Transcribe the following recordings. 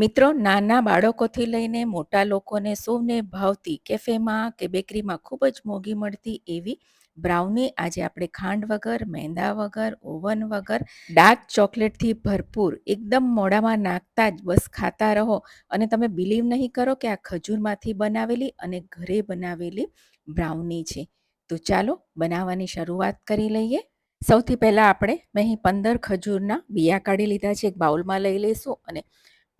મિત્રો, નાના બાળકોથી લઈને મોટા લોકોને સૌને ભાવતી કેફેમાં કે બેકરીમાં ખૂબ જ મોંઘી મળતી એવી બ્રાઉની આજે આપણે ખાંડ વગર, મેંદા વગર, ઓવન વગર, ડાર્ક ચોકલેટથી ભરપૂર, એકદમ મોઢામાં નાખતા જ બસ ખાતા રહો અને તમે બિલીવ નહીં કરો કે આ ખજૂરમાંથી બનાવેલી અને ઘરે બનાવેલી બ્રાઉની છે. તો ચાલો બનાવવાની શરૂઆત કરી લઈએ. સૌથી પહેલાં આપણે મેં અહીં પંદર ખજૂરના બિયા કાઢી લીધા છે, એક બાઉલમાં લઈ લઈશું અને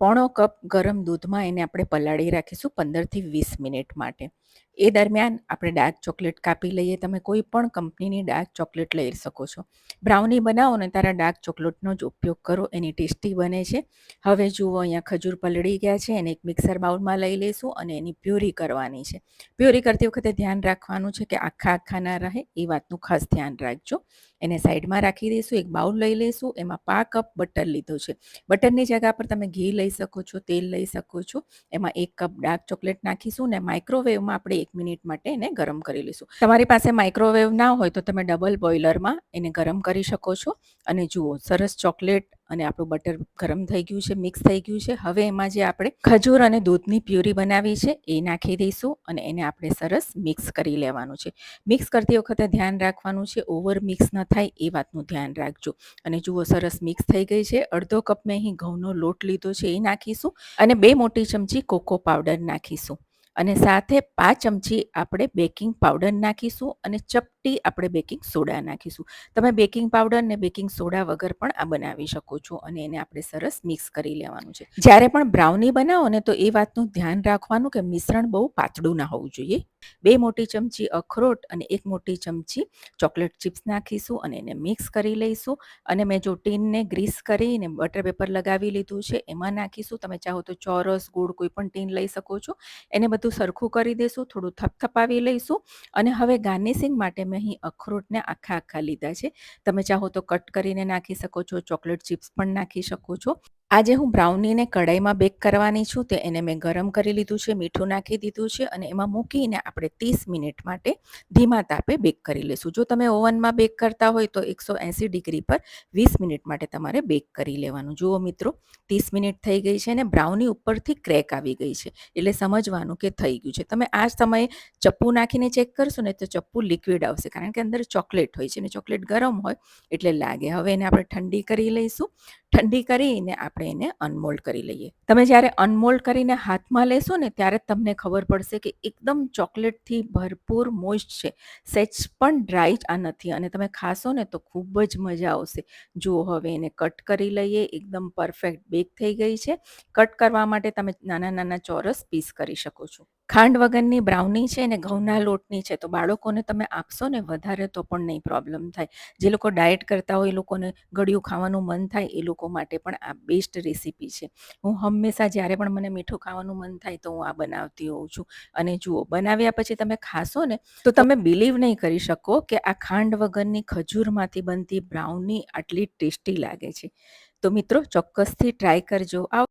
પોણો કપ ગરમ દૂધમાં એને આપણે પલાળી રાખીશું પંદરથી વીસ મિનિટ માટે. એ દરમિયાન આપણે ડાર્ક ચોકલેટ કાપી લઈએ. તમે કોઈ પણ કંપનીની ડાર્ક ચોકલેટ લઈ શકો છો. બ્રાઉની બનાવો ને તારા ડાર્ક ચોકલેટનો જ ઉપયોગ કરો. એની ટેસ્ટી બને છે. હવે જુઓ, અહીંયા ખજૂર પલળી ગયા છે. એને એક મિક્સર બાઉલમાં લઈ લઈશું અને એની પ્યુરી કરવાની છે. પ્યુરી કરતી વખતે ધ્યાન રાખવાનું છે કે આખા આખા ના રહે એ વાતનું ખાસ ધ્યાન રાખજો. એને સાઈડમાં રાખી દઈશું. એક બાઉલ લઈ લઈશું. એમાં પા કપ બટર લીધો છે. બટરની જગ્યા પર તમે ઘી લઈ શકો છો, તેલ લઈ શકો છો. એમાં એક કપ ડાર્ક ચોકલેટ નાખીશું ને માઇક્રોવેવમાં આપણે એક મિનિટ માટે એને ગરમ કરી લઈશું. તમારી પાસે માઇક્રોવેવ ના હોય તો તમે ડબલ બોઇલરમાં એને ગરમ કરી શકો છો. અને જુઓ, સરસ ચોકલેટ અને આપણું બટર ગરમ થઈ ગયું છે, મિક્સ થઈ ગયું છે. હવે એમાં જે આપણે ખજૂર અને દૂધની પ્યુરી બનાવી છે, એ નાખી દઈશું અને એને આપણે સરસ મિક્સ કરી લેવાનું છે. મિક્સ કરતી વખતે ધ્યાન રાખવાનું છે, ઓવર મિક્સ ન થાય એ વાતનું ધ્યાન રાખજો. અને જુઓ, સરસ મિક્સ થઈ ગઈ છે. અડધો કપ મેં અહીં ઘઉંનો લોટ લીધો છે, એ નાખીશું અને બે મોટી ચમચી કોકો પાવડર નાખીશું. અને સાથે પાંચ ચમચી આપણે બેકિંગ પાવડર નાખીશું અને ચપટી આપણે બેકિંગ સોડા નાખીશું. તમે બેકિંગ પાવડર ને બેકિંગ સોડા વગર પણ આ બનાવી શકો છો અને એને આપણે સરસ મિક્સ કરી લેવાનું છે. જ્યારે પણ બ્રાઉની બનાવો ને તો એ વાતનું ધ્યાન રાખવાનું કે મિશ્રણ બહુ પાતળું ના હોવું જોઈએ. બે મોટી ચમચી અખરોટ અને એક મોટી ચમચી ચોકલેટ ચિપ્સ નાખીશું અને એને મિક્સ કરી લઈશું. અને મેં જો ટીનને ગ્રીસ કરીને બટર પેપર લગાવી લીધું છે, એમાં નાખીશું. તમે ચાહો તો ચોરસ, ગોળ કોઈ પણ ટીન લઈ શકો છો. એને બધું સરખું કરી દઈશું થોડું થપથપાવી લઈશું. અને હવે ગાર્નિશિંગ માટે મેં અહીં અખરોટને આખા આખા લીધા છે. તમે ચાહો તો કટ કરીને નાખી શકો છો, ચોકલેટ ચિપ્સ પણ નાખી શકો છો. આજે હું બ્રાઉનીને કઢાઈમાં બેક કરવાની છું તે એને મેં ગરમ કરી લીધું છે, મીઠું નાખી દીધું છે અને એમાં મૂકીને આપણે ત્રીસ મિનિટ માટે ધીમા તાપે બેક કરી લઈશું જો તમે ઓવનમાં બેક કરતા હોય તો એકસો એંસી ડિગ્રી પર વીસ મિનિટ માટે તમારે બેક કરી લેવાનું. જુઓ મિત્રો, ત્રીસ મિનિટ થઈ ગઈ છે અને બ્રાઉની ઉપરથી ક્રેક આવી ગઈ છે, એટલે સમજવાનું કે થઈ ગયું છે. તમે આ સમયે ચપ્પુ નાખીને ચેક કરશો ને તો ચપ્પુ લિક્વિડ આવશે, કારણ કે અંદર ચોકલેટ હોય છે અને ચોકલેટ ગરમ હોય એટલે લાગે. હવે એને આપણે ઠંડી કરી લઈશું. ઠંડી કરીને આપણે એને અનમોલ્ડ કરી લઈએ. તમે જ્યારે અનમોલ્ડ કરીને હાથમાં લેશો ને ત્યારે તમને ખબર પડશે કે એકદમ ચોકલેટથી ભરપૂર મોઇસ્ટ છે. સેચ પણ ડ્રાય આ નથી અને તમે ખાશો ને તો ખૂબ જ મજા આવશે. જુઓ હવે એને કટ કરી લઈએ, એકદમ પરફેક્ટ બેક થઈ ગઈ છે. કટ કરવા માટે તમે નાના નાના ચોરસ પીસ કરી શકો છો. ખાંડ વગરની બ્રાઉની છે ને ઘઉંના લોટની છે, તો બાળકોને તમે આપશો ને વધારે તો પણ નહીં પ્રોબ્લેમ થાય. જે લોકો ડાયટ કરતા હોય એ લોકોને ગળ્યું ખાવાનું મન થાય, એ લોકો માટે પણ આ બેસ્ટ રેસીપી છે. હું હંમેશા જ્યારે પણ મને મીઠું ખાવાનું મન થાય તો હું આ બનાવતી હોઉં છું. અને જુઓ, બનાવ્યા પછી તમે ખાશો ને, તો તમે બિલીવ નહીં કરી શકો કે આ ખાંડ વગરની ખજૂરમાંથી બનતી બ્રાઉની આટલી ટેસ્ટી લાગે છે. તો મિત્રો, ચોક્કસથી ટ્રાય કરજો. આવ